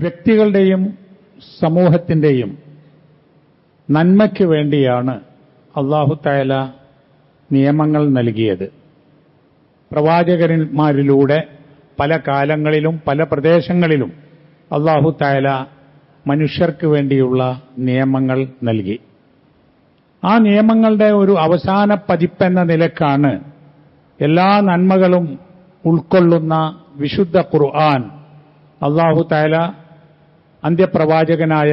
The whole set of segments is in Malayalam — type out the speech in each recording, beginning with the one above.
വ്യക്തികളുടെയും സമൂഹത്തിന്റെയും നന്മയ്ക്ക് വേണ്ടിയാണ് അള്ളാഹു തായാല നിയമങ്ങൾ നൽകിയത്. പ്രവാചകന്മാരിലൂടെ പല കാലങ്ങളിലും പല പ്രദേശങ്ങളിലും അള്ളാഹു തായാല മനുഷ്യർക്ക് വേണ്ടിയുള്ള നിയമങ്ങൾ നൽകി. ആ നിയമങ്ങളുടെ ഒരു അവസാന പതിപ്പെന്ന നിലക്കാണ് എല്ലാ നന്മകളും ഉൾക്കൊള്ളുന്ന വിശുദ്ധ ഖുർആൻ അള്ളാഹു തായാല അന്ത്യപ്രവാചകനായ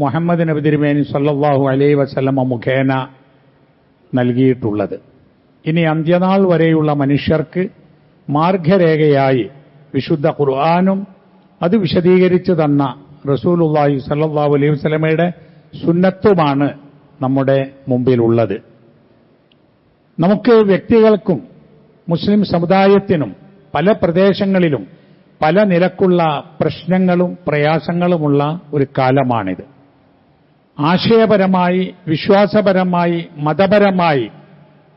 മുഹമ്മദ് നബി തിരുമേനി സല്ലാഹു അലൈ വസല്ലമ മുഖേന നൽകിയിട്ടുള്ളത്. ഇനി അന്ത്യനാൾ വരെയുള്ള മനുഷ്യർക്ക് മാർഗരേഖയായി വിശുദ്ധ ഖുർആാനും അത് വിശദീകരിച്ചു തന്ന റസൂലുള്ളാഹി സല്ലാഹു അലൈഹി വസ്ലമയുടെ സുന്നത്തുമാണ് നമ്മുടെ മുമ്പിലുള്ളത്. നമുക്ക് വ്യക്തികൾക്കും മുസ്ലിം സമുദായത്തിനും പല പ്രദേശങ്ങളിലും പല നിലക്കുള്ള പ്രശ്നങ്ങളും പ്രയാസങ്ങളുമുള്ള ഒരു കാലമാണിത്. ആശയപരമായി വിശ്വാസപരമായി മതപരമായി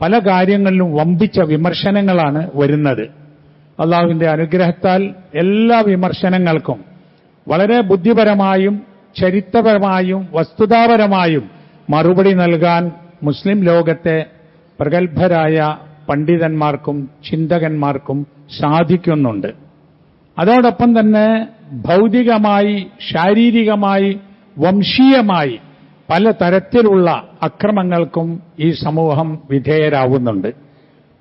പല കാര്യങ്ങളിലും വമ്പിച്ച വിമർശനങ്ങളാണ് വരുന്നത്. അള്ളാഹുവിന്റെ അനുഗ്രഹത്താൽ എല്ലാ വിമർശനങ്ങൾക്കും വളരെ ബുദ്ധിപരമായും ചരിത്രപരമായും വസ്തുതാപരമായും മറുപടി നൽകാൻ മുസ്ലിം ലോകത്തെ പ്രഗത്ഭരായ പണ്ഡിതന്മാർക്കും ചിന്തകന്മാർക്കും സാധിക്കുന്നുണ്ട്. അതോടൊപ്പം തന്നെ ഭൗതികമായി ശാരീരികമായി വംശീയമായി പല തരത്തിലുള്ള അക്രമങ്ങൾക്കും ഈ സമൂഹം വിധേയരാവുന്നുണ്ട്.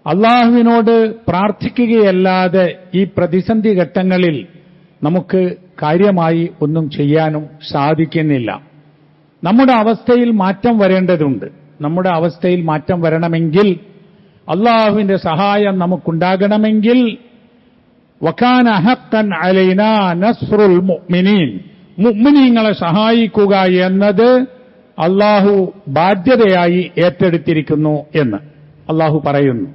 അള്ളാഹുവിനോട് പ്രാർത്ഥിക്കുകയല്ലാതെ ഈ പ്രതിസന്ധി ഘട്ടങ്ങളിൽ നമുക്ക് കാര്യമായി ഒന്നും ചെയ്യാനും സാധിക്കുന്നില്ല. നമ്മുടെ അവസ്ഥയിൽ മാറ്റം വരേണ്ടതുണ്ട്. നമ്മുടെ അവസ്ഥയിൽ മാറ്റം വരണമെങ്കിൽ അള്ളാഹുവിന്റെ സഹായം നമുക്കുണ്ടാകണമെങ്കിൽ വക്കാന ഹക്കൻ അലൈന നസ്രുൽ മുഅ്മിനീൻ. മുഅ്മിനീങ്ങളെ സഹായിക്കുക എന്നത് അള്ളാഹു ബാധ്യതയായി ഏറ്റെടുത്തിരിക്കുന്നു എന്ന് അള്ളാഹു പറയുന്നു.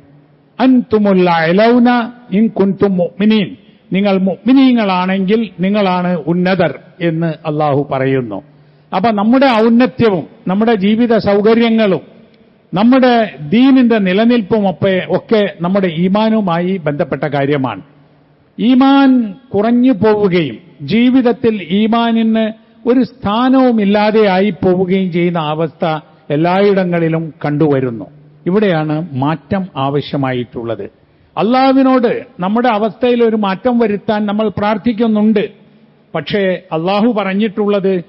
അൻതുമുല്ല എലൗന ഇൻ കുൻതും മുഅ്മിനീൻ. നിങ്ങൾ മുഅ്മിനീങ്ങളാണെങ്കിൽ നിങ്ങളാണ് ഉന്നതർ എന്ന് അള്ളാഹു പറയുന്നു. അപ്പൊ നമ്മുടെ ഔന്നത്യവും നമ്മുടെ ജീവിത സൗകര്യങ്ങളും നമ്മുടെ ദീനിന്റെ നിലനിൽപ്പും ഒക്കെ നമ്മുടെ ഈമാനുമായി ബന്ധപ്പെട്ട കാര്യമാണ്. ഈമാൻ കുറഞ്ഞു പോവുകയും ജീവിതത്തിൽ ഈമാനിന് ഒരു സ്ഥാനവും ഇല്ലാതെയായി പോവുകയും ചെയ്യുന്ന അവസ്ഥ എല്ലായിടങ്ങളിലും കണ്ടുവരുന്നു. ഇവിടെയാണ് മാറ്റം ആവശ്യമായിട്ടുള്ളത്. അള്ളാഹുവിനോട് നമ്മുടെ അവസ്ഥയിൽ ഒരു മാറ്റം വരുത്താൻ നമ്മൾ പ്രാർത്ഥിക്കുന്നുണ്ട്. പക്ഷേ അള്ളാഹു പറഞ്ഞിട്ടുള്ളത്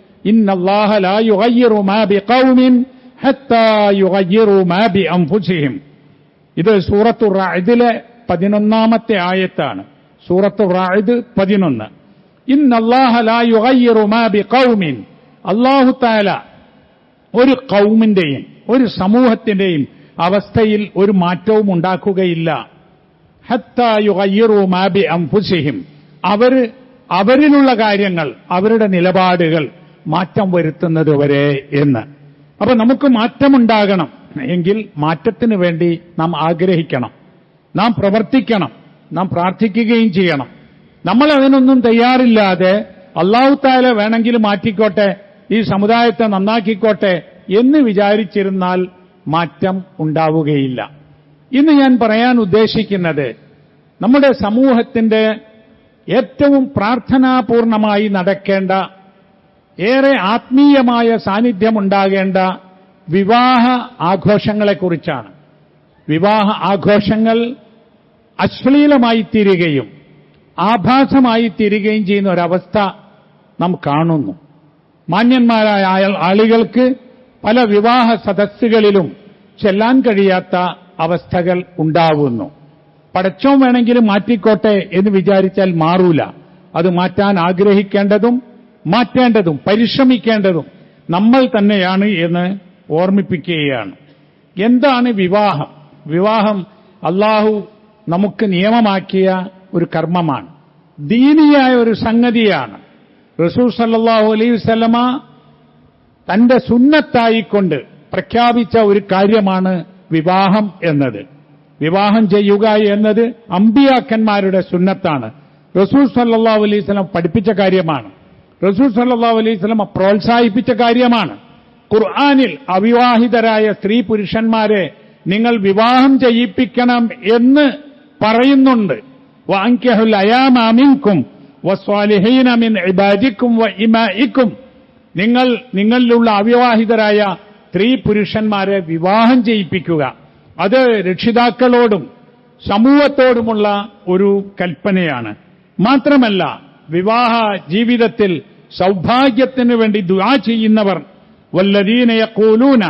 ഇത് സൂറത്തു ഇതിലെ പതിനൊന്നാമത്തെ ആയത്താണ്. സൂറത്തു റായിദ് പതിനൊന്ന്. ഇന്നല്ലാഹ ലാ യുഗയ്യിറു മാ ബിഖൗമിൻ. അല്ലാഹു തആല ഒരു കൗമിന്റെയും ഒരു സമൂഹത്തിന്റെയും അവസ്ഥയിൽ ഒരു മാറ്റവും ഉണ്ടാക്കുകയില്ല. ഹത്താ യുഗയ്യിറു മാ ബി അൻഫുസിഹിം. അവർ അവരിലുള്ള കാര്യങ്ങൾ അവരുടെ നിലപാടുകൾ മാറ്റം വരുത്തുന്നത് വരെ എന്ന്. അപ്പൊ നമുക്ക് മാറ്റമുണ്ടാകണം. എങ്കിൽ മാറ്റത്തിന് വേണ്ടി നാം ആഗ്രഹിക്കണം. നാം പ്രവർത്തിക്കണം. നാം പ്രാർത്ഥിക്കുകയും ചെയ്യണം. നമ്മൾ അതിനൊന്നും തയ്യാറില്ലാതെ അള്ളാഹു താല വേണമെങ്കിൽ മാറ്റിക്കോട്ടെ ഈ സമുദായത്തെ നന്നാക്കിക്കോട്ടെ എന്ന് വിചാരിച്ചിരുന്നാൽ മാറ്റം ഉണ്ടാവുകയില്ല. ഇന്ന് ഞാൻ പറയാൻ ഉദ്ദേശിക്കുന്നത് നമ്മുടെ സമൂഹത്തിന്റെ ഏറ്റവും പ്രാർത്ഥനാപൂർണമായി നടക്കേണ്ട ഏറെ ആത്മീയമായ സാന്നിധ്യമുണ്ടാകേണ്ട വിവാഹ ആഘോഷങ്ങളെക്കുറിച്ചാണ്. വിവാഹ ആഘോഷങ്ങൾ അശ്ലീലമായി തീരുകയും ആഭാസമായി തീരുകയും ചെയ്യുന്ന ഒരവസ്ഥ നാം കാണുന്നു. മാന്യന്മാരായ ആളുകൾക്ക് പല വിവാഹ സദസ്സുകളിലും ചെല്ലാൻ കഴിയാത്ത അവസ്ഥകൾ ഉണ്ടാവുന്നു. പടച്ചോൻ വേണമെങ്കിലും മാറ്റിക്കോട്ടെ എന്ന് വിചാരിച്ചാൽ മാറൂല. അത് മാറ്റാൻ ആഗ്രഹിക്കേണ്ടതും മാറ്റേണ്ടതും പരിശ്രമിക്കേണ്ടതും നമ്മൾ തന്നെയാണ് എന്ന് ഓർമ്മിപ്പിക്കുകയാണ്. എന്താണ് വിവാഹം? വിവാഹം അള്ളാഹു നമുക്ക് നിയമമാക്കിയ ഒരു കർമ്മമാണ്. ദീനിയായ ഒരു സംഗതിയാണ്. റസൂൽ സല്ലാഹു അലൈഹി വസല്ലമ തന്റെ സുന്നത്തായിക്കൊണ്ട് പ്രഖ്യാപിച്ച ഒരു കാര്യമാണ് വിവാഹം എന്നത്. വിവാഹം ചെയ്യുക എന്നത് അമ്പിയാക്കന്മാരുടെ സുന്നത്താണ്. റസൂൽ സല്ലാഹു അലൈഹി സ്വലം പഠിപ്പിച്ച കാര്യമാണ്. റസൂൽ സല്ലല്ലാഹു അലൈഹി സ്വലം പ്രോത്സാഹിപ്പിച്ച കാര്യമാണ്. ഖുർആാനിൽ അവിവാഹിതരായ സ്ത്രീ പുരുഷന്മാരെ നിങ്ങൾ വിവാഹം ചെയ്യിപ്പിക്കണം എന്ന് പറയുന്നുണ്ട്. വാങ്കിഹുൽ അയാമാമിൻകും വസ്വാലിഹീന മിൻ ഇബാദിക്കും വ ഇമാഇക്കും നിങ്ങൾ നിങ്ങളിലുള്ള അവിവാഹിതരായ സ്ത്രീ പുരുഷന്മാരെ വിവാഹം ചെയ്യിപ്പിക്കുക. അത് രക്ഷിതാക്കളോടും സമൂഹത്തോടുമുള്ള ഒരു കൽപ്പനയാണ്. മാത്രമല്ല വിവാഹ ജീവിതത്തിൽ സൗഭാഗ്യത്തിന് വേണ്ടി ദുആ ചെയ്യുന്നവർ വല്ലദീന യഖൂലൂന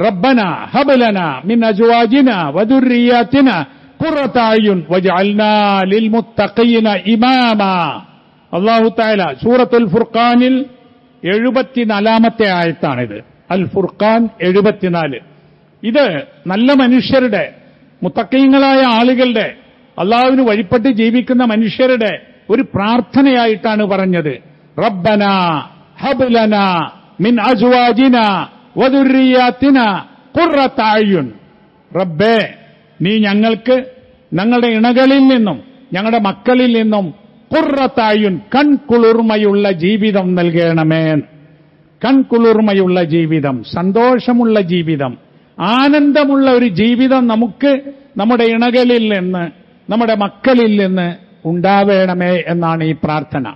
റബ്ബന ഹബലന മിൻ അജുവാജിന വദുർരിയാതിന ലിൽമുത്തഖീന ഇമാമാ. അല്ലാഹു തആല സൂറത്തുൽ ഫുർഖാനിൽ എഴുപത്തിനാലാമത്തെ ആയത്താണിത്. അൽ ഫുർഖാൻ എഴുപത്തിനാല്. ഇത് നല്ല മനുഷ്യരുടെ മുത്തക്കീങ്ങളായ ആളുകളുടെ അള്ളാഹുവിന് വഴിപ്പെട്ട് ജീവിക്കുന്ന മനുഷ്യരുടെ ഒരു പ്രാർത്ഥനയായിട്ടാണ് പറഞ്ഞത്. റബ്ബന ഹബ്ലന മിൻ അജുവാജിന വധുരിയാത്തിന കുറത്തായുൻ റബ്ബേ നീ ഞങ്ങൾക്ക് ഞങ്ങളുടെ ഇണകളിൽ നിന്നും ഞങ്ങളുടെ മക്കളിൽ നിന്നും കുറത്തായു കൺകുളിർമയുള്ള ജീവിതം നൽകണമേ. കൺകുളിർമയുള്ള ജീവിതം സന്തോഷമുള്ള ജീവിതം ആനന്ദമുള്ള ഒരു ജീവിതം നമുക്ക് നമ്മുടെ ഇണകളിൽ നിന്ന് നമ്മുടെ മക്കളിൽ നിന്ന് ഉണ്ടാവേണമേ എന്നാണ് ഈ പ്രാർത്ഥന.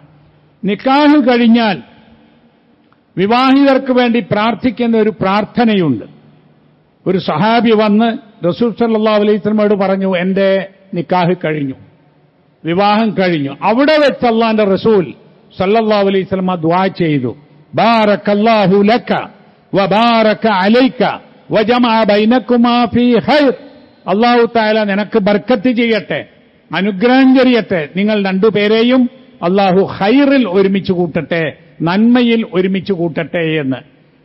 നിക്കാഹ് കഴിഞ്ഞാൽ വിവാഹിതർക്ക് വേണ്ടി പ്രാർത്ഥിക്കുന്ന ഒരു പ്രാർത്ഥനയുണ്ട്. ഒരു സഹാബി വന്ന് റസൂൽ സല്ലാ അലൈഹി വസല്ലമയോട് പറഞ്ഞു എന്റെ നിക്കാഹ് കഴിഞ്ഞു. വിവാഹം കഴിഞ്ഞു. അവിടെ വെച്ച് അള്ളാന്റെ റസൂൽ സല്ലാ അലൈഹി ദ്വാ ചെയ്തു. ഫീ അല്ലാഹു തആല നിനക്ക് ബർക്കത്ത് ചെയ്യട്ടെ അനുഗ്രഹം ചെറിയട്ടെ നിങ്ങൾ രണ്ടുപേരെയും അള്ളാഹു ഹൈറിൽ ഒരുമിച്ച് കൂട്ടട്ടെ നന്മയിൽ ഒരുമിച്ച് കൂട്ടട്ടെ എന്ന്.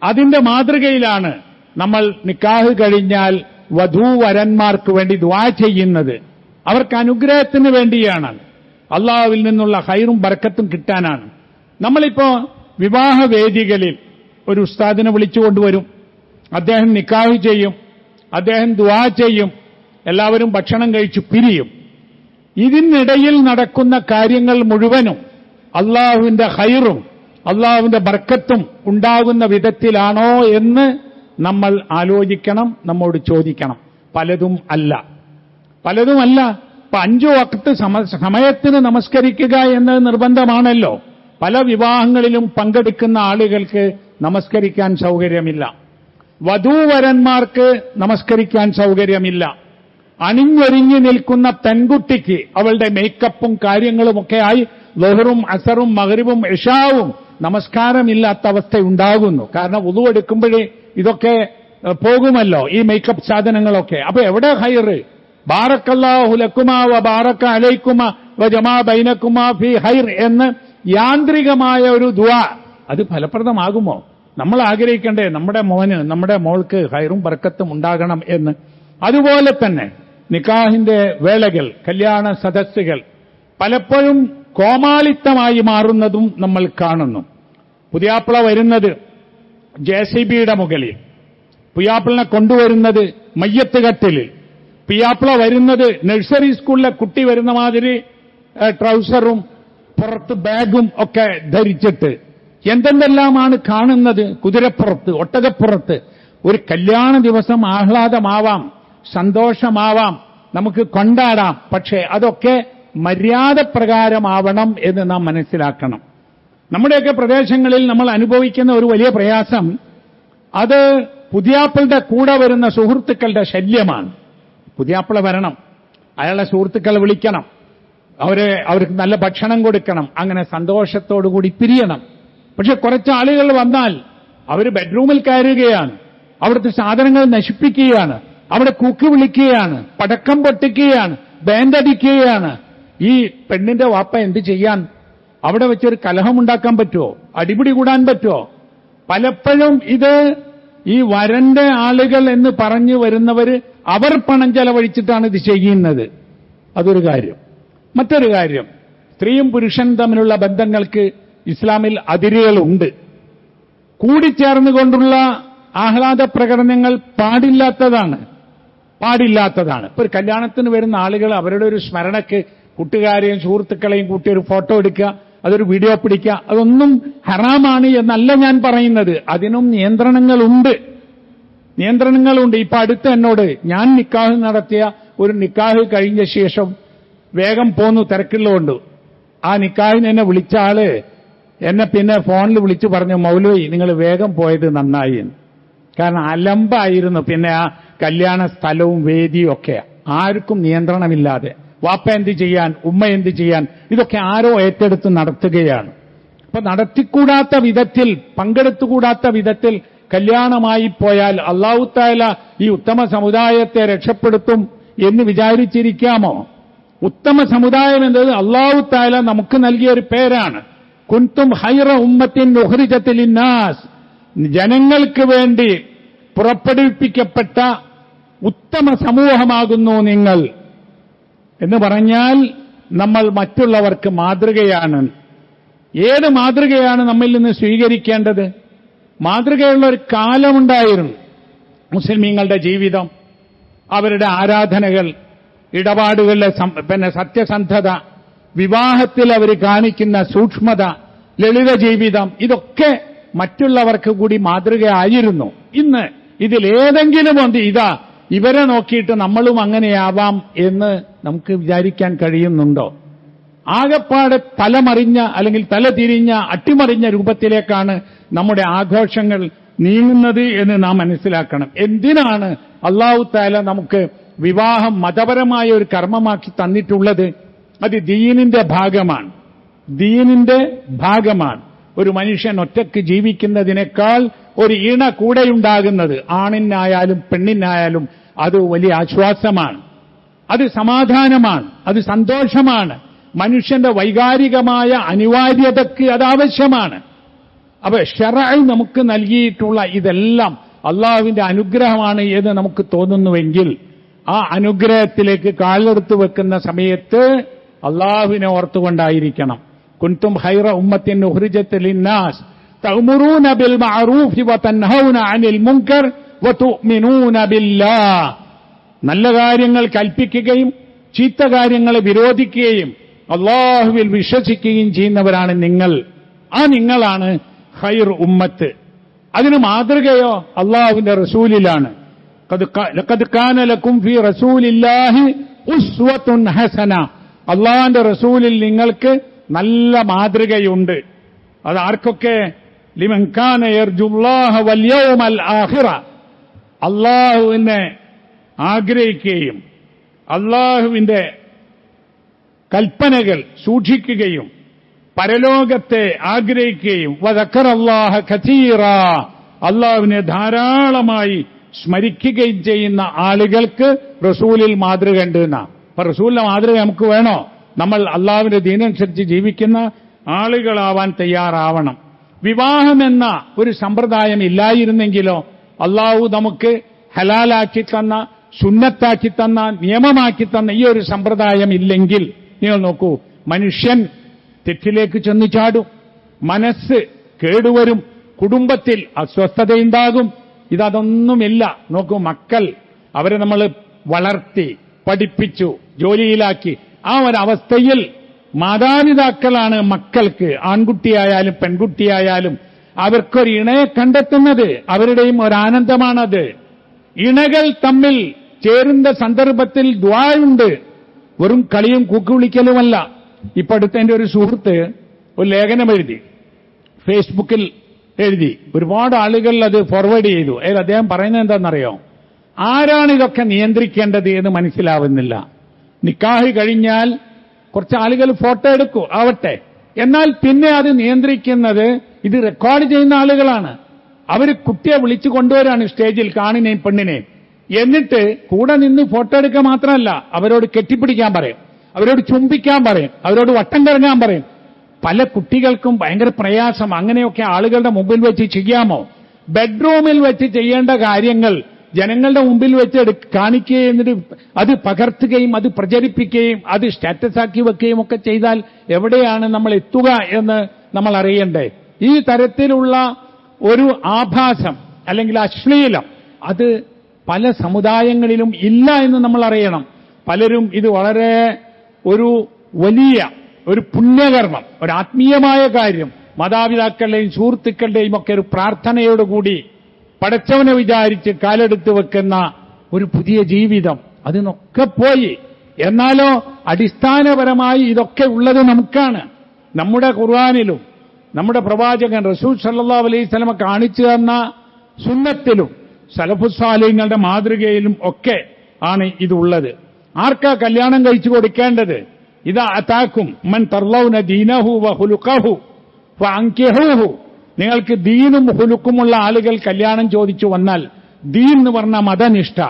അതിന്റെ മാതൃകയിലാണ് നമ്മൾ നിക്കാഹ് കഴിഞ്ഞാൽ വധൂവരന്മാർക്ക് വേണ്ടി ദ്വാ ചെയ്യുന്നത് അവർക്ക് അനുഗ്രഹത്തിന് വേണ്ടിയാണ്. അള്ളാഹുവിൽ നിന്നുള്ള ഹൈറും ബർക്കത്തും കിട്ടാനാണ്. നമ്മളിപ്പോ വിവാഹവേദികളിൽ ഒരു ഉസ്താദിനെ വിളിച്ചുകൊണ്ടുവരും അദ്ദേഹം നിക്കാഹ് ചെയ്യും. അദ്ദേഹം ദ്വാ ചെയ്യും. എല്ലാവരും ഭക്ഷണം കഴിച്ചു പിരിയും. ഇതിനിടയിൽ നടക്കുന്ന കാര്യങ്ങൾ മുഴുവനും അള്ളാഹുവിന്റെ ഹൈറും അള്ളാഹുവിന്റെ ബർക്കത്തും ഉണ്ടാകുന്ന വിധത്തിലാണോ എന്ന് നമ്മൾ ആലോചിക്കണം നമ്മോട് ചോദിക്കണം. പലതും അല്ല. പലതുമല്ല ഇപ്പൊ അഞ്ചു വക്ത് സമ- സമയത്തിന് നമസ്കരിക്കുക എന്നത് നിർബന്ധമാണല്ലോ. പല വിവാഹങ്ങളിലും പങ്കെടുക്കുന്ന ആളുകൾക്ക് നമസ്കരിക്കാൻ സൗകര്യമില്ല. വധൂവരന്മാർക്ക് നമസ്കരിക്കാൻ സൗകര്യമില്ല. അണിഞ്ഞൊരിഞ്ഞു നിൽക്കുന്ന പെൺകുട്ടിക്ക് അവളുടെ മേക്കപ്പും കാര്യങ്ങളുമൊക്കെ ആയി ലഹറും അസറും മകരിവും ഇഷാവും നമസ്കാരമില്ലാത്ത അവസ്ഥ ഉണ്ടാകുന്നു കാരണം ഉതു എടുക്കുമ്പോഴേ ഇതൊക്കെ പോകുമല്ലോ ഈ മേക്കപ്പ് സാധനങ്ങളൊക്കെ. അപ്പൊ എവിടെ ഹൈർ? ബാറക്കല്ലാഹുലക്കുമാവ വ ബാറക്ക അലൈക്കുമ വ ജമാ ബൈനക്കുമാ ഫി ഹൈർ എന്ന് യാന്ത്രികമായ ഒരു ദുആ. അത് ഫലപ്രദമാകുമോ? നമ്മൾ ആഗ്രഹിക്കേണ്ടേ നമ്മുടെ മോന് നമ്മുടെ മോൾക്ക് ഹൈറും ബർക്കത്തും ഉണ്ടാകണം എന്ന്. അതുപോലെ തന്നെ നിക്കാഹിന്റെ വേളകൾ കല്യാണ സദസ്സുകൾ പലപ്പോഴും കോമാളിത്തമായി മാറുന്നതും നമ്മൾ കാണുന്നു. പുതിയാപ്പിള വരുന്നത് ജെ സി ബിയുടെ മുകളിൽ. പിയാപ്പിളിനെ കൊണ്ടുവരുന്നത് മയ്യത്ത് കട്ടിലിൽ പിയാപ്പിള വരുന്നത് നഴ്സറി സ്കൂളിലെ കുട്ടി വരുന്ന മാതിരി ട്രൗസറും പുറത്ത് ബാഗും ഒക്കെ ധരിച്ചിട്ട്. എന്തെന്തെല്ലാമാണ് കാണുന്നത്? കുതിരപ്പുറത്ത് ഒട്ടകപ്പുറത്ത്. ഒരു കല്യാണ ദിവസം ആഹ്ലാദമാവാം സന്തോഷമാവാം നമുക്ക് കൊണ്ടാടാം. പക്ഷേ അതൊക്കെ മര്യാദപ്രകാരമാവണം എന്ന് നാം മനസ്സിലാക്കണം. നമ്മുടെയൊക്കെ പ്രദേശങ്ങളിൽ നമ്മൾ അനുഭവിക്കുന്ന ഒരു വലിയ പ്രയാസം അത് പുതിയാപ്പിളുടെ കൂടെ വരുന്ന സുഹൃത്തുക്കളുടെ ശല്യമാണ്. പുതിയാപ്പിള വരണം. അയാളെ സുഹൃത്തുക്കളെ വിളിക്കണം. അവരെ അവർക്ക് നല്ല ഭക്ഷണം കൊടുക്കണം. അങ്ങനെ സന്തോഷത്തോടുകൂടി പിരിയണം. പക്ഷെ കുറച്ച് ആളുകൾ വന്നാൽ അവർ ബെഡ്റൂമിൽ കയറുകയാണ്. അവിടുത്തെ സാധനങ്ങൾ നശിപ്പിക്കുകയാണ്. അവിടെ കുക്ക് വിളിക്കുകയാണ്. പടക്കം പൊട്ടിക്കുകയാണ്. ബാൻഡടിക്കുകയാണ് ഈ പെണ്ണിന്റെ വാപ്പ എന്ത് ചെയ്യാൻ അവിടെ വെച്ചൊരു കലഹമുണ്ടാക്കാൻ പറ്റുമോ? അടിപിടി കൂടാൻ പറ്റുമോ? പലപ്പോഴും ഇത് ഈ വരന്റെ ആളുകൾ എന്ന് പറഞ്ഞു വരുന്നവര് അവർ പണം ചെലവഴിച്ചിട്ടാണ് ഇത് ചെയ്യുന്നത്. അതൊരു കാര്യം. മറ്റൊരു കാര്യം സ്ത്രീയും പുരുഷനും തമ്മിലുള്ള ബന്ധങ്ങൾക്ക് ഇസ്ലാമിൽ അതിരുകളുണ്ട്. കൂടിച്ചേർന്നുകൊണ്ടുള്ള ആഹ്ലാദ പ്രകടനങ്ങൾ പാടില്ലാത്തതാണ്. പാടില്ലാത്തതാണ്. ഇപ്പൊ ഒരു കല്യാണത്തിന് വരുന്ന ആളുകൾ അവരുടെ ഒരു സ്മരണയ്ക്ക് കൂട്ടുകാരെയും സുഹൃത്തുക്കളെയും കൂട്ടി ഒരു ഫോട്ടോ എടുക്കുക അതൊരു വീഡിയോ പിടിക്കുക. അതൊന്നും ഹറാമാണ് എന്നല്ല ഞാൻ പറയുന്നത്. അതിനും നിയന്ത്രണങ്ങളുണ്ട്. നിയന്ത്രണങ്ങളുണ്ട്. ഇപ്പൊ അടുത്ത് എന്നോട് ഞാൻ നിക്കാഹ് നടത്തിയ ഒരു നിക്കാഹ് കഴിഞ്ഞ ശേഷം വേഗം പോന്നു തിരക്കുള്ളതുകൊണ്ട് ആ നിക്കാഹിന് എന്നെ വിളിച്ച ആൾ എന്നെ പിന്നെ ഫോണിൽ വിളിച്ചു പറഞ്ഞു മൗലവി നിങ്ങൾ വേഗം പോയത് നന്നായി. കാരണം അലമ്പായിരുന്നു. പിന്നെ ആ കല്യാണ സ്ഥലവും വേദിയും ഒക്കെ ആർക്കും നിയന്ത്രണമില്ലാതെ. വാപ്പ എന്ത് ചെയ്യാൻ ഉമ്മ എന്ത് ചെയ്യാൻ ഇതൊക്കെ ആരോ ഏറ്റെടുത്ത് നടത്തുകയാണ്. അപ്പൊ നടത്തിക്കൂടാത്ത വിധത്തിൽ പങ്കെടുത്തുകൂടാത്ത വിധത്തിൽ കല്യാണമായി പോയാൽ അള്ളാഹുത്തായ ഈ ഉത്തമ സമുദായത്തെ രക്ഷപ്പെടുത്തും എന്ന് വിചാരിച്ചിരിക്കാമോ? ഉത്തമ സമുദായം എന്നത് അള്ളാഹുത്തായ നമുക്ക് നൽകിയ ഒരു പേരാണ്. കുന്തും ഹൈറ ഉമ്മത്തിൻ ഉഹ്രിജത്തിലിന്നാസ് ജനങ്ങൾക്ക് വേണ്ടി പുറപ്പെടുവിപ്പിക്കപ്പെട്ട ഉത്തമ സമൂഹമാകുന്നു നിങ്ങൾ. എന്ന് പറഞ്ഞാൽ നമ്മൾ മറ്റുള്ളവർക്ക് മാതൃകയാണ്. ഏത് മാതൃകയാണ് നമ്മിൽ നിന്ന് സ്വീകരിക്കേണ്ടത്? മാതൃകയുള്ള ഒരു കാലമുണ്ടായിരുന്നു. മുസ്ലിമീങ്ങളുടെ ജീവിതം അവരുടെ ആരാധനകൾ ഇടപാടുകളിലെ പിന്നെ സത്യസന്ധത വിവാഹത്തിൽ അവർ കാണിക്കുന്ന സൂക്ഷ്മത ലളിത ജീവിതം ഇതൊക്കെ മറ്റുള്ളവർക്ക് കൂടി മാതൃകയായിരുന്നു ഇന്ന് ഇതിലേതെങ്കിലും ഇതാ ഇവരെ നോക്കിയിട്ട് നമ്മളും അങ്ങനെയാവാം എന്ന് നമുക്ക് വിചാരിക്കാൻ കഴിയുന്നുണ്ടോ? ആകപ്പാടെ തലമറിഞ്ഞ അല്ലെങ്കിൽ തല തിരിഞ്ഞ അട്ടിമറിഞ്ഞ രൂപത്തിലേക്കാണ് നമ്മുടെ ആഘോഷങ്ങൾ നീങ്ങുന്നത് എന്ന് നാം മനസ്സിലാക്കണം. എന്തിനാണ് അള്ളാഹു താല നമുക്ക് വിവാഹം മതപരമായ ഒരു കർമ്മമാക്കി തന്നിട്ടുള്ളത്? അത് ദീനിന്റെ ഭാഗമാണ്. ദീനിന്റെ ഭാഗമാണ്. ഒരു മനുഷ്യൻ ഒറ്റയ്ക്ക് ജീവിക്കുന്നതിനേക്കാൾ ഒരു ഇണ കൂടെയുണ്ടാകുന്നത് ആണിനായാലും പെണ്ണിനായാലും അത് വലിയ ആശ്വാസമാണ്. അത് സമാധാനമാണ് അത് സന്തോഷമാണ്. മനുഷ്യന്റെ വൈകാരികമായ അനിവാര്യതയ്ക്ക് അത് ആവശ്യമാണ്. അപ്പൊ ഷെറായി നമുക്ക് നൽകിയിട്ടുള്ള ഇതെല്ലാം അള്ളാഹുവിന്റെ അനുഗ്രഹമാണ് എന്ന് നമുക്ക് തോന്നുന്നുവെങ്കിൽ ആ അനുഗ്രഹത്തിലേക്ക് കാലെടുത്ത് വെക്കുന്ന സമയത്ത് അള്ളാഹുവിനെ ഓർത്തുകൊണ്ടായിരിക്കണം. കുൻതും ഹൈറ ഉമ്മത്തിൻ ഉഹ്രിജത്തിലിന്നാസ് തഅ്മുറൂന ബിൽ മഅറൂഫി വതൻഹൗന അനിൽ മുൻകർ വതുഅ്മിനൂന ബില്ലാഹ്. നല്ല കാര്യങ്ങൾ കൽപ്പിക്കുകയും ചീത്ത കാര്യങ്ങളെ വിരോധിക്കുകയും അള്ളാഹുവിൽ വിശ്വസിക്കുകയും ചെയ്യുന്നവരാണ് നിങ്ങൾ. ആ നിങ്ങളാണ് ഹൈർ ഉമ്മത്ത്. അതിന് മാതൃകയോ അള്ളാഹുവിന്റെ റസൂലിലാണ്. അള്ളാഹിന്റെ റസൂലിൽ നിങ്ങൾക്ക് നല്ല മാതൃകയുണ്ട്. അത് ആർക്കൊക്കെ? ലിമൻ കാന യർജുല്ലാഹ വൽ യൗമൽ ആഖിറ. അള്ളാഹുവിനെ ആഗ്രഹിക്കുകയും അള്ളാഹുവിന്റെ കൽപ്പനകൾ സൂക്ഷിക്കുകയും പരലോകത്തെ ആഗ്രഹിക്കുകയും വതക്കർ അള്ളാഹ ഖതീറ അള്ളാഹുവിനെ ധാരാളമായി സ്മരിക്കുകയും ചെയ്യുന്ന ആളുകൾക്ക് റസൂലിൽ മാതൃക ഉണ്ട് എന്നാ. അപ്പൊ റസൂലിന്റെ മാതൃക നമുക്ക് വേണോ? നമ്മൾ അള്ളാഹുവിന്റെ ദീനനുസരിച്ച് ജീവിക്കുന്ന ആളുകളാവാൻ തയ്യാറാവണം. വിവാഹമെന്ന ഒരു സമ്പ്രദായം ഇല്ലായിരുന്നെങ്കിലോ അള്ളാഹു നമുക്ക് ഹലാലാക്കി തന്ന സുന്നത്താക്കി തന്ന നിയമമാക്കി തന്ന ഈ ഒരു സമ്പ്രദായം ഇല്ലെങ്കിൽ നിങ്ങൾ നോക്കൂ മനുഷ്യൻ തെറ്റിലേക്ക് ചെന്നു ചാടും മനസ്സ് കേടുവരും കുടുംബത്തിൽ അസ്വസ്ഥതയുണ്ടാകും. ഇതൊന്നുമില്ല നോക്കൂ മക്കൾ അവരെ നമ്മൾ വളർത്തി പഠിപ്പിച്ചു ജോലിയിലാക്കി. ആ ഒരവസ്ഥയിൽ മാതാപിതാക്കളാണ് മക്കൾക്ക് ആൺകുട്ടിയായാലും പെൺകുട്ടിയായാലും അവർക്കൊരു ഇണയെ കണ്ടെത്തുന്നത് അവരുടെയും ഒരാനന്ദമാണത് ഇണകൾ തമ്മിൽ ചേരുന്ന സന്ദർഭത്തിൽ ദ്വായുണ്ട് വെറും കളിയും കൂക്കുവിളിക്കലുമല്ല ഇപ്പൊ അടുത്ത എന്റെ ഒരു സുഹൃത്ത് ഒരു ലേഖനം എഴുതി. ഫേസ്ബുക്കിൽ എഴുതി. ഒരുപാട് ആളുകൾ അത് ഫോർവേഡ് ചെയ്തു. അതിൽ അദ്ദേഹം പറയുന്നത് എന്താണെന്നറിയോ? ആരാണ് ഇതൊക്കെ നിയന്ത്രിക്കേണ്ടത് എന്ന് മനസ്സിലാവുന്നില്ല. നിക്കാഹ് കഴിഞ്ഞാൽ കുറച്ച് ആളുകൾ ഫോട്ടോ എടുക്കൂ ആവട്ടെ. എന്നാൽ പിന്നെ അത് നിയന്ത്രിക്കുന്നത് ഇത് റെക്കോർഡ് ചെയ്യുന്ന ആളുകളാണ്. അവർ കുട്ടിയെ വിളിച്ചു കൊണ്ടുവരാണ് സ്റ്റേജിൽ കാണിനെയും പെണ്ണിനെയും എന്നിട്ട് കൂടെ നിന്ന് ഫോട്ടോ എടുക്കുക മാത്രമല്ല അവരോട് കെട്ടിപ്പിടിക്കാൻ പറയും. അവരോട് ചുംബിക്കാൻ പറയും. അവരോട് വട്ടം കറങ്ങാൻ പറയും. പല കുട്ടികൾക്കും ഭയങ്കര പ്രയാസം. അങ്ങനെയൊക്കെ ആളുകളുടെ മുമ്പിൽ വെച്ച് ചെയ്യാമോ? ബെഡ്റൂമിൽ വെച്ച് ചെയ്യേണ്ട കാര്യങ്ങൾ ജനങ്ങളുടെ മുമ്പിൽ വെച്ച് കാണിക്കുകയും എന്നിട്ട് അത് പകർത്തുകയും അത് പ്രചരിപ്പിക്കുകയും അത് സ്റ്റാറ്റസ് ആക്കി വെക്കുകയും ഒക്കെ ചെയ്താൽ എവിടെയാണ് നമ്മൾ എത്തുക എന്ന് നമ്മൾ അറിയണ്ടേ? ഈ തരത്തിലുള്ള ഒരു ആഭാസം അല്ലെങ്കിൽ അശ്ലീലം അത് പല സമുദായങ്ങളിലും ഇല്ല എന്ന് നമ്മൾ അറിയണം. പലരും ഇത് വളരെ ഒരു വലിയ ഒരു പുണ്യകർമ്മം ഒരു ആത്മീയമായ കാര്യം. മാതാപിതാക്കളുടെയും സുഹൃത്തുക്കളുടെയും ഒക്കെ ഒരു പ്രാർത്ഥനയോടുകൂടി പടച്ചവനെ വിചാരിച്ച് കാലെടുത്ത് വെക്കുന്ന ഒരു പുതിയ ജീവിതം. അതിനൊക്കെ പോയി. എന്നാലോ അടിസ്ഥാനപരമായി ഇതൊക്കെ ഉള്ളത് നമുക്കാണ്. നമ്മുടെ ഖുർആാനിലും നമ്മുടെ പ്രവാചകൻ റസൂൽ സല്ലാ അലൈഹി സ്വലമ കാണിച്ചു തന്ന സുന്നത്തിലും സലഫുസ്വാലിങ്ങളുടെ മാതൃകയിലും ഒക്കെ ആണ് ഇതുള്ളത് ആർക്കാ കല്യാണം കഴിച്ചു കൊടുക്കേണ്ടത്? ഇതാ അതാക്കും മൻ തർലൗന ദീനഹു വഹുലുക്കഹു അങ്കിഹുഹു നിങ്ങൾക്ക് ദീനും ഹുലുക്കുമുള്ള ആളുകൾ കല്യാണം ചോദിച്ചു വന്നാൽ ദീൻ എന്ന് പറഞ്ഞ മതനിഷ്ഠ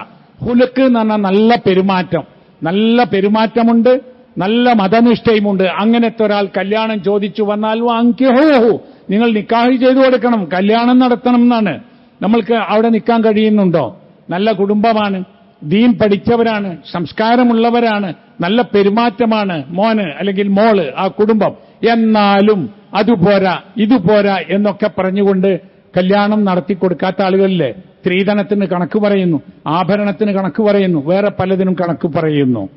ഹുലുക്ക് എന്ന് പറഞ്ഞാൽ നല്ല പെരുമാറ്റം നല്ല പെരുമാറ്റമുണ്ട് നല്ല മതനിഷ്ഠയുമുണ്ട്. അങ്ങനത്തെ ഒരാൾ കല്യാണം ചോദിച്ചു വന്നാൽ വാങ്ങിക്കോഹു നിങ്ങൾ നിക്കാഹ് ചെയ്തു കൊടുക്കണം കല്യാണം നടത്തണം എന്നാണ്. നമ്മൾക്ക് അവിടെ നിൽക്കാൻ കഴിയുന്നുണ്ടോ? നല്ല കുടുംബമാണ് ദീൻ പഠിച്ചവരാണ് സംസ്കാരമുള്ളവരാണ് നല്ല പെരുമാറ്റമാണ് മോന് അല്ലെങ്കിൽ മോൾ ആ കുടുംബം. എന്നാലും അതുപോരാ ഇതുപോരാ എന്നൊക്കെ പറഞ്ഞുകൊണ്ട് കല്യാണം നടത്തി കൊടുക്കാത്ത ആളുകളില്ലേ? സ്ത്രീധനത്തിന് കണക്ക് പറയുന്നു ആഭരണത്തിന് കണക്ക് പറയുന്നു വേറെ പലതിനും കണക്ക് പറയുന്നു.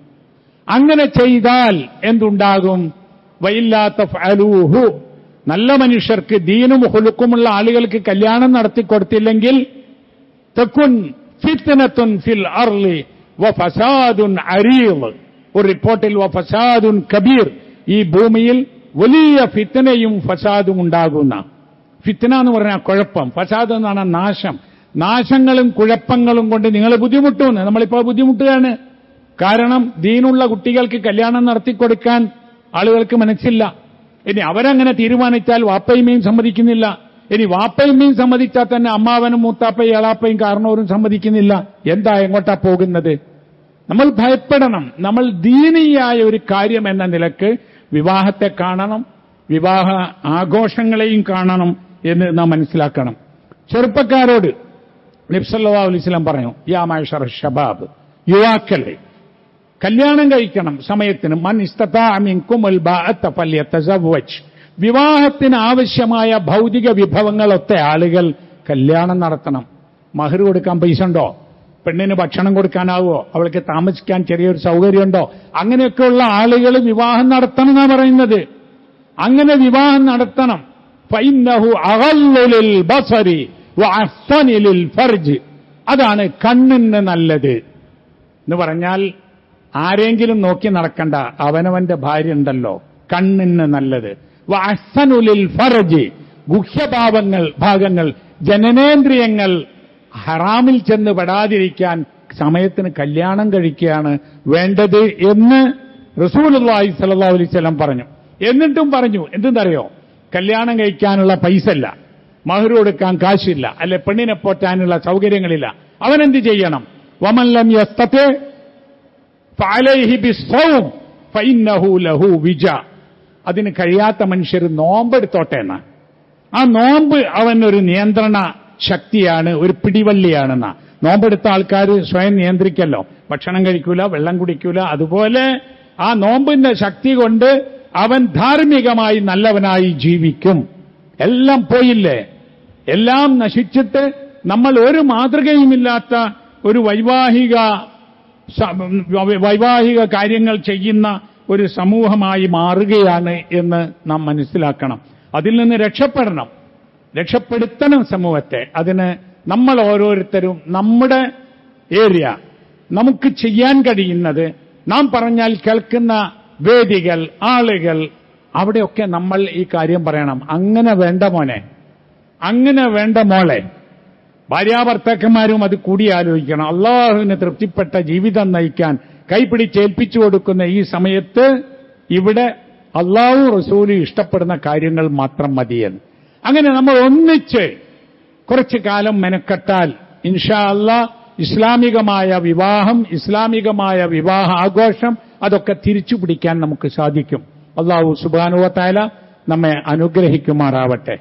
അങ്ങനെ ചെയ്താൽ എന്തുണ്ടാകും? വയില്ലാത്ത നല്ല മനുഷ്യർക്ക് ദീനും ഹുലുക്കുമുള്ള ആളുകൾക്ക് കല്യാണം നടത്തി കൊടുത്തില്ലെങ്കിൽ തെക്കുൻ ഫിത്തനത്തുൻ ഫിൽ അർലി വ ഫസാദുൻ അരീവ് ഒരു റിപ്പോർട്ടിൽ വ ഫസാദുൻ കബീർ. ഈ ഭൂമിയിൽ വലിയ ഫിത്തനയും ഫസാദും ഉണ്ടാകുന്ന. ഫിത്തന എന്ന് പറഞ്ഞാൽ കുഴപ്പം. ഫസാദ് എന്നാണ് നാശം. നാശങ്ങളും കുഴപ്പങ്ങളും കൊണ്ട് നിങ്ങൾ ബുദ്ധിമുട്ടുമെന്ന്. നമ്മളിപ്പോൾ ബുദ്ധിമുട്ടുകയാണ്. കാരണം ദീനുള്ള കുട്ടികൾക്ക് കല്യാണം നടത്തിക്കൊടുക്കാൻ ആളുകൾക്ക് മനസ്സില്ല. ഇനി അവരങ്ങനെ തീരുമാനിച്ചാൽ വാപ്പയുമേയും സമ്മതിക്കുന്നില്ല. ഇനി വാപ്പയുമേയും സമ്മതിച്ചാൽ തന്നെ അമ്മാവനും മൂത്താപ്പയും ഏളാപ്പയും കാരണവരും സമ്മതിക്കുന്നില്ല. എന്താ എങ്ങോട്ടാ പോകുന്നത്? നമ്മൾ ഭയപ്പെടണം. നമ്മൾ ദീനീയായ ഒരു കാര്യം എന്ന നിലയ്ക്ക് വിവാഹത്തെ കാണണം. വിവാഹ ആഘോഷങ്ങളെയും കാണണം എന്ന് നാം മനസ്സിലാക്കണം. ചെറുപ്പക്കാരോട് നബ്സല്ലാ അലൈസ്ലാം പറഞ്ഞു യാ മാഷർ ഷബാബ് യുവാക്കളെ കല്യാണം കഴിക്കണം സമയത്തിന്. മൻ ഇസ്തത്താമിൻകുമുൽ ബാഅത്ത ഫല്യതസവ്വജ്. വിവാഹത്തിന് ആവശ്യമായ ഭൗതിക വിഭവങ്ങളൊത്തെ ആളുകൾ കല്യാണം നടത്തണം. മഹർ കൊടുക്കാൻ പൈസ ഉണ്ടോ പെണ്ണിന് ഭക്ഷണം കൊടുക്കാനാവോ? അവൾക്ക് താമസിക്കാൻ ചെറിയൊരു സൗകര്യമുണ്ടോ? അങ്ങനെയൊക്കെയുള്ള ആളുകൾ വിവാഹം നടത്തണം എന്നാ പറയുന്നത്. അങ്ങനെ വിവാഹം നടത്തണം. ബസരി ഫർജ്. അതാണ് കണ്ണിന് നല്ലത്. എന്ന് പറഞ്ഞാൽ ആരെങ്കിലും നോക്കി നടക്കണ്ട അവനവന്റെ ഭാര്യ ഉണ്ടല്ലോ. കണ്ണിന് നല്ലത്. അസനുലിൽ ഫറജ്. ഗുഹ്യഭാവങ്ങൾ ഭാഗങ്ങൾ ജനനേന്ദ്രിയങ്ങൾ ഹറാമിൽ ചെന്ന് പെടാതിരിക്കാൻ സമയത്തിന് കല്യാണം കഴിക്കുകയാണ് വേണ്ടത് എന്ന് റസൂലുള്ളാഹി സ്വല്ലല്ലാഹു അലൈഹി വസല്ലം പറഞ്ഞു. എന്നിട്ടും പറഞ്ഞു എന്തെന്നറിയോ? കല്യാണം കഴിക്കാനുള്ള പൈസ ഇല്ല മഹർ കൊടുക്കാൻ കാശില്ല. അല്ലെ പെണ്ണിനെ പോറ്റാനുള്ള സൗകര്യങ്ങളില്ല. അവൻ എന്ത് ചെയ്യണം വമല്ലം യസ്തത്തെ അതിന് കഴിയാത്ത മനുഷ്യർ നോമ്പെടുത്തോട്ടെ എന്നാ. ആ നോമ്പ് അവനൊരു നിയന്ത്രണ ശക്തിയാണ് ഒരു പിടിവള്ളിയാണെന്നാ. നോമ്പെടുത്ത ആൾക്കാർ സ്വയം നിയന്ത്രിക്കല്ലോ. ഭക്ഷണം കഴിക്കൂല വെള്ളം കുടിക്കൂല. അതുപോലെ ആ നോമ്പിന്റെ ശക്തി കൊണ്ട് അവൻ ധാർമ്മികമായി നല്ലവനായി ജീവിക്കും. എല്ലാം പോയില്ലേ? എല്ലാം നശിച്ചിട്ട് നമ്മൾ ഒരു മാതൃകയുമില്ലാത്ത ഒരു വൈവാഹിക വൈവാഹിക കാര്യങ്ങൾ ചെയ്യുന്ന ഒരു സമൂഹമായി മാറുകയാണ് എന്ന് നാം മനസ്സിലാക്കണം. അതിൽ നിന്ന് രക്ഷപ്പെടണം. രക്ഷപ്പെടുത്തണം സമൂഹത്തെ. അതിന് നമ്മൾ ഓരോരുത്തരും നമ്മുടെ ഏരിയ നമുക്ക് ചെയ്യാൻ കഴിയുന്നത് നാം പറഞ്ഞാൽ കേൾക്കുന്ന വേദികൾ ആളുകൾ അവിടെയൊക്കെ നമ്മൾ ഈ കാര്യം പറയണം. അങ്ങനെ വേണ്ട മോനെ. അങ്ങനെ വേണ്ട മോളെ. ഭാര്യാഭർത്താക്കന്മാരും അത് കൂടി ആലോചിക്കണം അള്ളാഹുവിന് തൃപ്തിപ്പെട്ട ജീവിതം നയിക്കാൻ കൈപിടിച്ചേൽപ്പിച്ചു കൊടുക്കുന്ന ഈ സമയത്ത് ഇവിടെ അള്ളാഹു റസൂൽ ഇഷ്ടപ്പെടുന്ന കാര്യങ്ങൾ മാത്രം മതിയെന്ന്. അങ്ങനെ നമ്മൾ ഒന്നിച്ച് കുറച്ചു കാലം മെനക്കെട്ടാൽ ഇൻഷാ അല്ലാ ഇസ്ലാമികമായ വിവാഹം ഇസ്ലാമികമായ വിവാഹ ആഘോഷം അതൊക്കെ തിരിച്ചു പിടിക്കാൻ നമുക്ക് സാധിക്കും. അള്ളാഹു സുബാനുവത്തായ നമ്മെ അനുഗ്രഹിക്കുമാറാവട്ടെ.